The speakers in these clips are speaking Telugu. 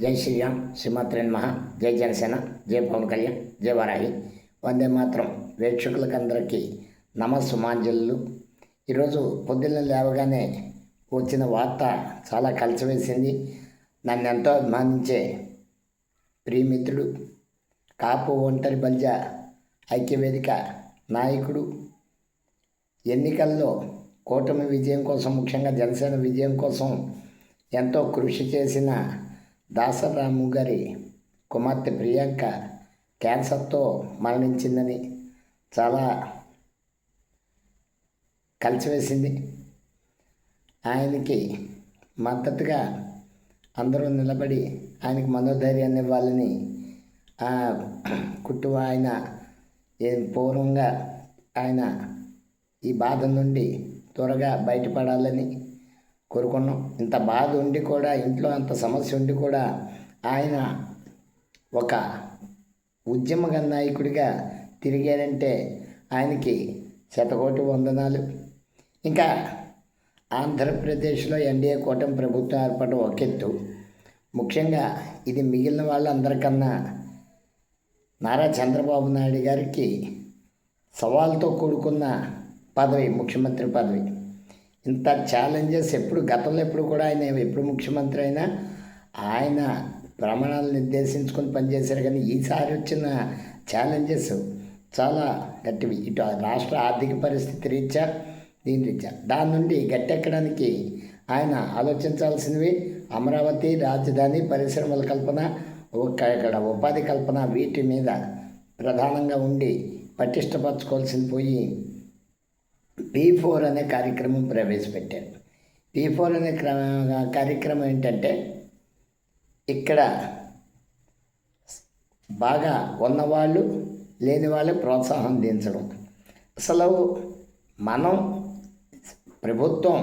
జై శ్రీరామ్ శ్రీమాత్రేన్ మహా జై జనసేన జై పవన్ కళ్యాణ్ జై వారాహి. వందే మాత్రం వీక్షకులకందరికీ నమస్సుమాంజలు. ఈరోజు పొద్దున్న లేవగానే వచ్చిన వార్త చాలా కలిసివేసింది. నన్ను ఎంతో అభిమానించే ప్రియమిత్రుడు కాపు ఒంటరి బల్జ ఐక్యవేదిక నాయకుడు. ఎన్నికల్లో కూటమి విజయం కోసం ముఖ్యంగా జనసేన విజయం కోసం ఎంతో కృషి చేసిన దాసరాము గారి కుమార్తె ప్రియాంక క్యాన్సర్తో మరణించిందని చాలా కలిసివేసింది. ఆయనకి మద్దతుగా అందరూ నిలబడి ఆయనకి మనోధైర్యాన్ని ఇవ్వాలని ఆ కుటుంబ ఆయన ఏ పూర్వంగా ఆయన ఈ బాధ నుండి త్వరగా బయటపడాలని కోరుకున్నాం. ఇంత బాధ ఉండి కూడా ఇంట్లో అంత సమస్య ఉండి కూడా ఆయన ఒక ఉద్యమ నాయకుడిగా తిరిగారంటే ఆయనకి శతకోటి వందనాలు. ఇంకా ఆంధ్రప్రదేశ్లో ఎన్డీఏ కూటమి ప్రభుత్వం ఏర్పడడం ఒక ఎత్తు. ముఖ్యంగా ఇది మిగిలిన వాళ్ళందరికన్నా నారా చంద్రబాబు నాయుడు గారికి సవాల్తో కూడుకున్న పదవి ముఖ్యమంత్రి పదవి. ఇంత ఛాలెంజెస్ ఎప్పుడు గతంలో ఎప్పుడు కూడా ఆయన ఎప్పుడు ముఖ్యమంత్రి అయినా ఆయన ప్రమాణాలు నిర్దేశించుకొని పనిచేశారు. కానీ ఈసారి వచ్చిన ఛాలెంజెస్ చాలా గట్టివి. ఇటు రాష్ట్ర ఆర్థిక పరిస్థితి రీత్యా దీని రీత్యా. దాని నుండి గట్టెక్కడానికి ఆయన ఆలోచించాల్సినవి అమరావతి రాజధాని పరిశ్రమల కల్పన ఒక ఇక్కడ ఉపాధి కల్పన వీటి మీద ప్రధానంగా ఉండి పటిష్టపరచుకోవాల్సింది పోయి పీ ఫోర్ అనే కార్యక్రమం ప్రవేశపెట్టారు. పీ ఫోర్ అనే క్రమ కార్యక్రమం ఏంటంటే ఇక్కడ బాగా ఉన్నవాళ్ళు లేని వాళ్ళు ప్రోత్సాహం దించడం. అసలు మనం ప్రభుత్వం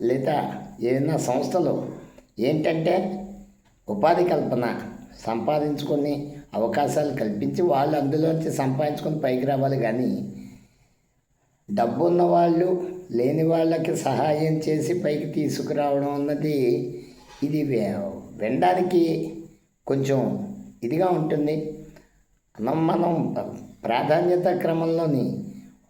లేదా ఏదైనా సంస్థలు ఏంటంటే ఉపాధి కల్పన సంపాదించుకొని అవకాశాలు కల్పించి వాళ్ళు అందులోంచి సంపాదించుకొని పైకి రావాలి కానీ డబ్బున్న వాళ్ళు లేని వాళ్ళకి సహాయం చేసి పైకి తీసుకురావడం అన్నది ఇది వినడానికి కొంచెం ఇదిగా ఉంటుంది. మనం మనం ప్రాధాన్యత క్రమంలోని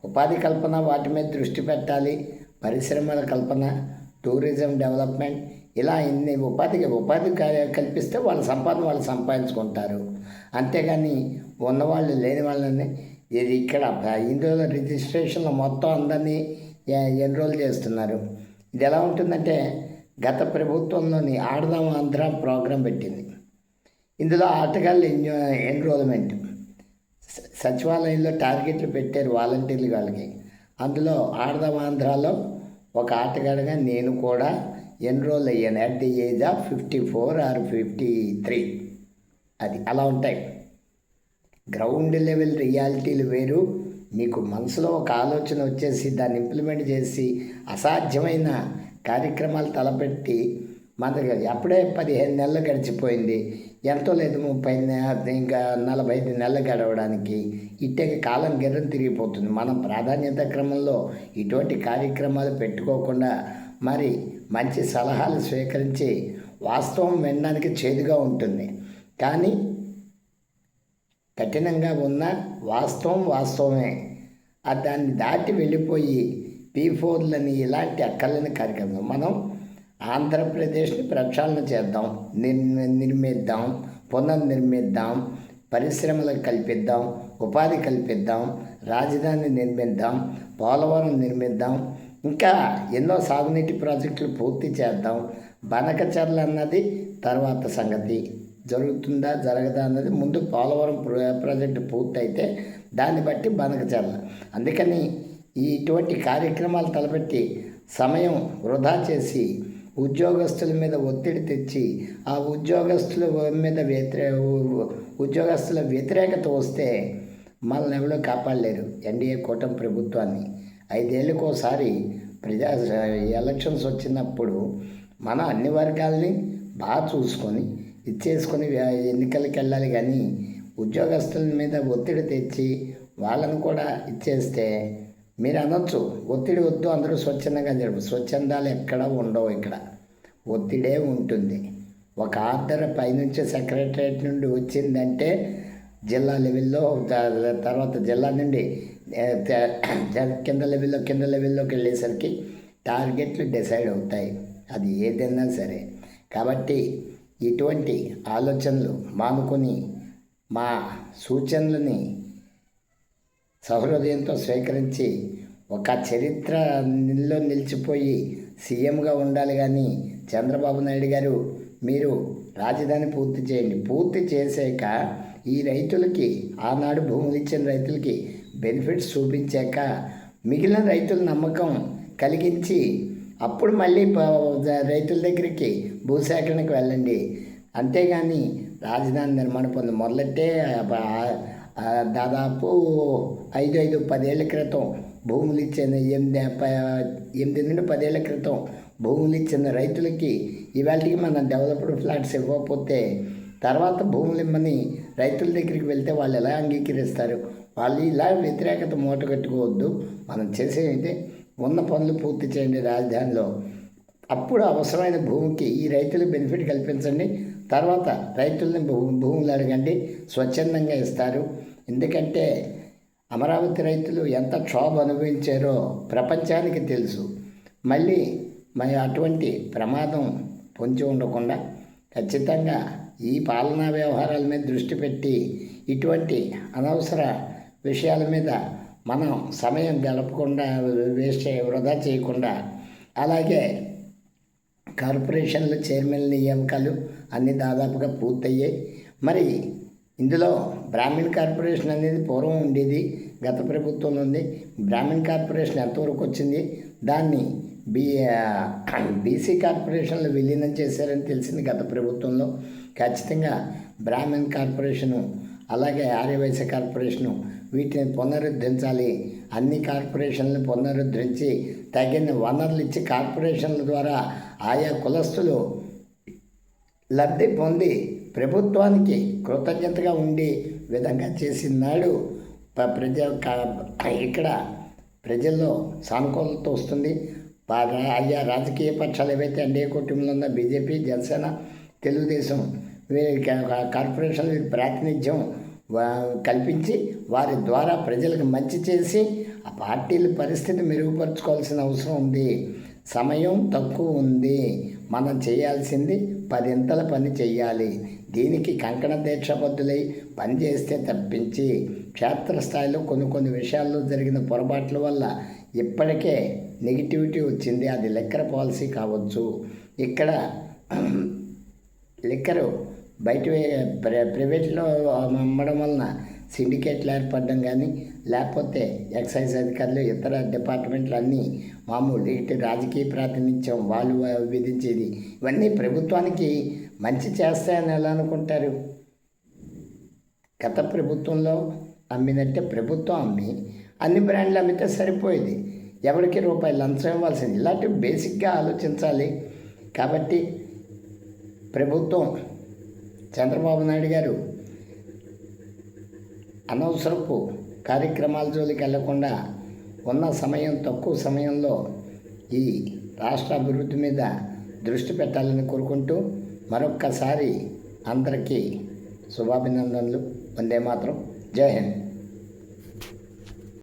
ఉపాధి కల్పన వాటి మీద దృష్టి పెట్టాలి. పరిశ్రమల కల్పన టూరిజం డెవలప్మెంట్ ఇలా ఇన్ని ఉపాధికి ఉపాధి కల్పిస్తే వాళ్ళ సంపాదన వాళ్ళు సంపాదించుకుంటారు. అంతేగాని ఉన్నవాళ్ళు లేని వాళ్ళని ఇది ఇక్కడ ఇందులో రిజిస్ట్రేషన్లో మొత్తం అందరినీ ఎన్రోల్ చేస్తున్నారు. ఇది ఎలా ఉంటుందంటే గత ప్రభుత్వంలోని ఆడదాం ఆంధ్ర ప్రోగ్రాం పెట్టింది. ఇందులో ఆటగాళ్ళు ఎన్రోల్మెంట్. సచివాలయంలో టార్గెట్లు పెట్టారు వాలంటీర్లు వాళ్ళకి. అందులో ఆడదాం ఆంధ్రాలో ఒక ఆటగాడిగా నేను కూడా ఎన్రోల్ అయ్యాను. At the age of fifty four or fifty three. అది అలా ఉంటాయి. గ్రౌండ్ లెవెల్ రియాలిటీలు వేరు. మీకు మనసులో ఒక ఆలోచన వచ్చేసి దాన్ని ఇంప్లిమెంట్ చేసి అసాధ్యమైన కార్యక్రమాలు తలపెట్టి మనకి అప్పుడే పదిహేను నెలలు గడిచిపోయింది. ఎంతో లేదు ముప్పై ఇంకా నలభై ఐదు నెలలు గడవడానికి. ఇట్టే కాలం గిర్రం తిరిగిపోతుంది. మనం ప్రాధాన్యత క్రమంలో ఇటువంటి కార్యక్రమాలు పెట్టుకోకుండా మరి మంచి సలహాలు స్వీకరించి వాస్తవం వినడానికి చేదుగా ఉంటుంది. కానీ కఠినంగా ఉన్న వాస్తవం వాస్తవమే. దాన్ని దాటి వెళ్ళిపోయి పీ ఫోర్లని ఇలాంటి అక్కర్లని కార్యక్రమం మనం ఆంధ్రప్రదేశ్ని ప్రక్షాళన చేద్దాం నిర్ నిర్మిద్దాం పునర్నిర్మిద్దాం పరిశ్రమలకు కల్పిద్దాం ఉపాధి కల్పిద్దాం రాజధాని నిర్మిద్దాం పోలవరం నిర్మిద్దాం ఇంకా ఎన్నో సాగునీటి ప్రాజెక్టులు పూర్తి చేద్దాం బనకచర్ల అన్నది తర్వాత సంగతి. జరుగుతుందా జరగదా అన్నది ముందు పోలవరం ప్రాజెక్టు పూర్తయితే దాన్ని బట్టి బనకచర్ల. అందుకని ఇటువంటి కార్యక్రమాలు తలపెట్టి సమయం వృధా చేసి ఉద్యోగస్తుల మీద ఒత్తిడి తెచ్చి ఆ ఉద్యోగస్తుల మీద వ్యతిరే ఉద్యోగస్తుల వ్యతిరేకత వస్తే మనల్ని ఎవరో కాపాడలేరు. ఎన్డీఏ కూటమి ప్రభుత్వాన్ని. ఐదేళ్ళకోసారి ప్రజా ఎలక్షన్స్ వచ్చినప్పుడు మన అన్ని వర్గాల్ని బాగా చూసుకొని ఇచ్చేసుకొని ఎన్నికలకు వెళ్ళాలి కానీ ఉద్యోగస్తుల మీద ఒత్తిడి తెచ్చి వాళ్ళను కూడా ఇచ్చేస్తే మీరు అనొచ్చు ఒత్తిడి వద్దు అందరూ స్వచ్ఛందంగా జరుపు స్వచ్ఛందాలు ఎక్కడ ఉండవు ఇక్కడ. ఒత్తిడే ఉంటుంది. ఒక ఆర్డర్ పైనుంచి సెక్రటరేట్ నుండి వచ్చిందంటే జిల్లా లెవెల్లో తర్వాత జిల్లా నుండి కింద లెవెల్లో కింద లెవెల్లోకి వెళ్ళేసరికి టార్గెట్లు డిసైడ్ అవుతాయి. అది ఏదైనా సరే. కాబట్టి ఇటువంటి ఆలోచనలు మానుకొని మా సూచనలని సహృదయంతో స్వీకరించి ఒక చరిత్రలో నిలిచిపోయి సీఎంగా ఉండాలి కానీ చంద్రబాబు నాయుడు గారు మీరు రాజధాని పూర్తి చేయండి. పూర్తి చేసాక ఈ రైతులకి ఆనాడు భూములు ఇచ్చిన రైతులకి బెనిఫిట్స్ చూపించాక మిగిలిన రైతుల నమ్మకం కలిగించి అప్పుడు మళ్ళీ రైతుల దగ్గరికి భూసేకరణకు వెళ్ళండి. అంతేగాని రాజధాని నిర్మాణ పనులు మొదలెట్టే దాదాపు ఐదు ఐదు పదేళ్ళ క్రితం భూములు ఇచ్చిన ఎనిమిది ఎనిమిది నుండి పదేళ్ళ క్రితం భూములు ఇచ్చిన రైతులకి ఇవాళకి మన డెవలప్డ్ ఫ్లాట్స్ ఇవ్వకపోతే తర్వాత భూములు ఇమ్మని రైతుల దగ్గరికి వెళ్తే వాళ్ళు ఎలా అంగీకరిస్తారు? వాళ్ళు ఇలా వ్యతిరేకత మూట కట్టుకోవద్దు. మనం చేసేది ఉన్న పనులు పూర్తి చేయండి రాజధానిలో. అప్పుడు అవసరమైన భూమికి ఈ రైతులు బెనిఫిట్ కల్పించండి. తర్వాత రైతుల్ని భూ భూములు అడగండి. స్వచ్ఛందంగా ఇస్తారు. ఎందుకంటే అమరావతి రైతులు ఎంత క్షోభ అనుభవించారో ప్రపంచానికి తెలుసు. మళ్ళీ మరి అటువంటి ప్రమాదం పొంచి ఉండకుండా ఖచ్చితంగా ఈ పాలనా వ్యవహారాల మీద దృష్టి పెట్టి ఇటువంటి అనవసర విషయాల మీద మనం సమయం గడపకుండా వేస్ట్ చేయ వృధా చేయకుండా అలాగే కార్పొరేషన్ల చైర్మన్ నియామకాలు అన్నీ దాదాపుగా పూర్తయ్యాయి. మరి ఇందులో బ్రాహ్మణ్ కార్పొరేషన్ అనేది పూర్వం ఉండేది గత ప్రభుత్వం ఉంది. బ్రాహ్మణ్ కార్పొరేషన్ ఎంతవరకు వచ్చింది? దాన్ని బీ బీసీ కార్పొరేషన్లో విలీనం చేశారని తెలిసింది గత ప్రభుత్వంలో. ఖచ్చితంగా బ్రాహ్మణ్ కార్పొరేషను అలాగే ఆర్యవైశ్య కార్పొరేషను వీటిని పునరుద్ధరించాలి. అన్ని కార్పొరేషన్లను పునరుద్ధరించి తగిన వనరులు ఇచ్చి కార్పొరేషన్ల ద్వారా ఆయా కులస్తులు లబ్ధి పొంది ప్రభుత్వానికి కృతజ్ఞతగా ఉండే విధంగా చేసినాడు. ప్రజ ఇక్కడ ప్రజల్లో సానుకూలత వస్తుంది. ఆయా రాజకీయ పక్షాలు ఏవైతే ఎన్డీఏ కుటుంబంలో ఉన్న బీజేపీ జనసేన తెలుగుదేశం వీరి కార్పొరేషన్ వీరి ప్రాతినిధ్యం కల్పించి వారి ద్వారా ప్రజలకు మంచి చేసి ఆ పార్టీల పరిస్థితి మెరుగుపరుచుకోవాల్సిన అవసరం ఉంది. సమయం తక్కువ ఉంది. మనం చేయాల్సింది పదింతల పని చేయాలి. దీనికి కంకణ దీక్షబద్ధులై పని పనిచేస్తే తప్పించి క్షేత్రస్థాయిలో కొన్ని కొన్ని విషయాల్లో జరిగిన పొరపాట్ల వల్ల ఇప్పటికే నెగిటివిటీ వచ్చింది. అది లెక్కర పాలసీ కావచ్చు. ఇక్కడ లిక్కరు బయట ప్ర- ప్రైవేట్లో అమ్మడం వలన సిండికేట్లు ఏర్పడడం కానీ లేకపోతే ఎక్సైజ్ అధికారులు ఇతర డిపార్ట్మెంట్లు అన్నీ మామూలు ఇటు రాజకీయ ప్రాతినిధ్యం వాళ్ళు విధించేది. ఇవన్నీ ప్రభుత్వానికి మంచి చేస్తాయని ఎలా అనుకుంటారు? గత ప్రభుత్వంలో అమ్మినట్టే ప్రభుత్వం అమ్మి అన్ని బ్రాండ్లు అమ్మితే సరిపోయేది. ఎవరికి రూపాయి లంచం ఇవ్వాల్సింది. ఇలాంటివి బేసిక్గా ఆలోచించాలి. కాబట్టి ప్రభుత్వం చంద్రబాబు నాయుడు గారు అనవసరపు కార్యక్రమాల జోలికి వెళ్ళకుండా ఉన్న సమయం తక్కువ సమయంలో ఈ రాష్ట్ర అభివృద్ధి మీద దృష్టి పెట్టాలని కోరుకుంటూ మరొక్కసారి అందరికీ శుభాభినందనలు. వందే మాత్రం. జై హింద్.